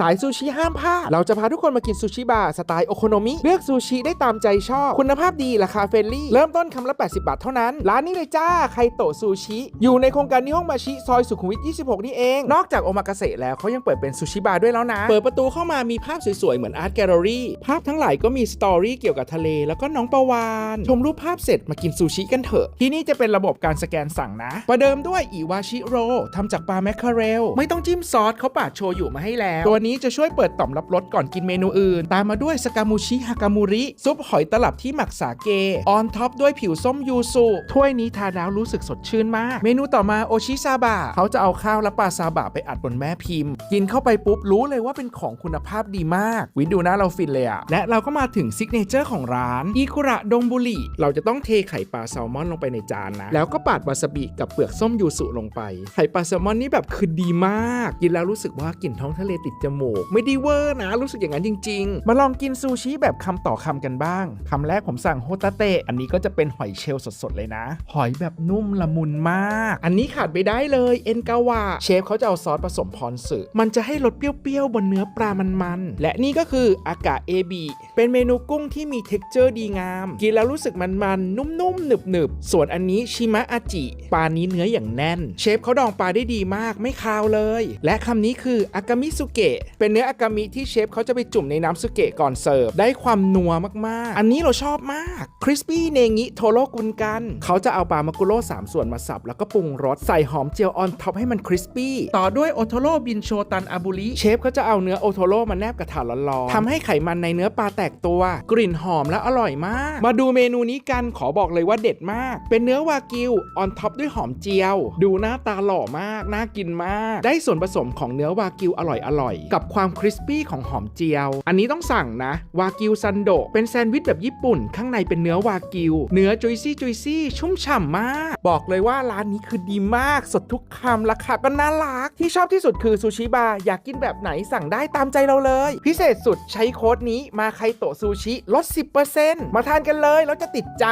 สายซูชิห้ามพลาด เราจะพาทุกคนมากินซูชิบาร์สไตล์โอโคโนมิ เลือกซูชิได้ตามใจชอบ คุณภาพดี ราคาเฟรนลี่ เริ่มต้นคำละ 80 บาทเท่านั้น ร้านนี้เลยจ้า ไคโตะซูชิ อยู่ในโครงการนิฮงมาชิ ซอยสุขุมวิท 26 นี่เอง นอกจากโอมากาเสะแล้วเขายังเปิดเป็นซูชิบาร์ด้วยแล้วนะ เปิดประตูเข้ามามีภาพสวยๆ เหมือนอาร์ตแกลเลอรี่ ภาพทั้งหลายก็มีสตอรี่เกี่ยวกับทะเล แล้วก็น้องประวาน ชมรูปภาพเสร็จมากินซูชิกันเถอะ ที่นี่จะเป็นระบบการสแกนสั่งนะ ประเดิมด้วยอิวาชิโรทำจากปลาแมคเคอเรล ไม่ต้องจิ้มซอสเขาปาดโชยุมาให้แล้วตัวนี้จะช่วยเปิดต่อมรับรสก่อนกินเมนูอื่น ตามมาด้วยสกามูชิฮากามูริ ซุปหอยตลับที่หมักสาเก ออนท็อปด้วยผิวส้มยูสุถ้วยนี้ทานแล้วรู้สึกสดชื่นมาก เมนูต่อมาโอชิซาบะเขาจะเอาข้าวและปลาซาบะไปอัดบนแม่พิมพ์ กินเข้าไปปุ๊บรู้เลยว่าเป็นของคุณภาพดีมาก วินดูหน้าเราฟินเลยอะและเราก็มาถึงซิกเนเจอร์ของร้านอิคุระดงบุริเราจะต้องเทไข่ปลาแซลมอนลงไปในจานนะ แล้วก็ปาดวาซาบิกับเปลือกส้มยูสุลงไป ไข่ปลาแซลมอนนี่แบบคือดีมาก กินแล้วรู้สึกว่า กลิ่นท้องทะเลติดจมูก ไม่ได้เวอร์นะ รู้สึกอย่างนั้นจริง ๆ มาลองกินซูชิแบบคำต่อคำกันบ้างคำแรกผมสั่งโฮตาเตะอันนี้ก็จะเป็นหอยเชลล์สดๆเลยนะ หอยแบบนุ่มละมุนมาก อันนี้ขาดไม่ได้เลยเอ็นกาวะเชฟเขาจะเอาซอสผสมพรสึมันจะให้รสเปรี้ยวๆบนเนื้อปลามันๆและนี่ก็คืออากาเอบีเป็นเมนูกุ้งที่มีเท็กเจอร์ดีงาม กินแล้วรู้สึกมันๆนุ่มๆหนึบๆส่วนอันนี้ชิมะอาจิปลานี้เนื้ออย่างแน่น เชฟเขาดองปลาได้ดีมากไม่คาวเลย และคำนี้คืออากามิสุเกะเป็นเนื้ออากามิที่เชฟเขาจะไปจุ่มในน้ำสุเกะก่อนเสิร์ฟ ได้ความนัวมากๆ อันนี้เราชอบมากคริสปี้เนงิโทโรกุนกัน เขาจะเอาปลามากุโร่3ส่วนมาสับ แล้วก็ปรุงรสใส่หอมเจียวออนท็อปให้มันคริสปี้ต่อด้วยโอโทโร่บินโชตันอาบุริเชฟเขาจะเอาเนื้อโอโทโร่มาแนบกระถางร้อนๆทำให้ไขมันในเนื้อปลาแตกตัว กลิ่นหอมและอร่อยมาก มาดูเมนูนี้กันขอบอกเลยว่าเด็ดมาก เป็นเนื้อวากิวออนท็อปด้วยหอมเจียว ดูหน้าตาหล่อมากน่ากินมาก ได้ส่วนผสมของเนื้อวากิวอร่อยอร่อยๆกับความคริสปี้ของหอมเจียว อันนี้ต้องสั่งนะ วากิวซันโดเป็นแซนด์วิชแบบญี่ปุ่น ข้างในเป็นเนื้อวากิว เนื้อจุยซี่จุยซี่ชุ่มฉ่ำมาก บอกเลยว่าร้านนี้คือดีมาก สดทุกคำราคาก็น่ารัก ที่ชอบที่สุดคือซูชิบาร์อยากกินแบบไหนสั่งได้ตามใจเราเลย พิเศษสุดใช้โค้ดนี้มาไคโตะซูชิลด 10%มาทานกันเลยแล้วจะติดใจ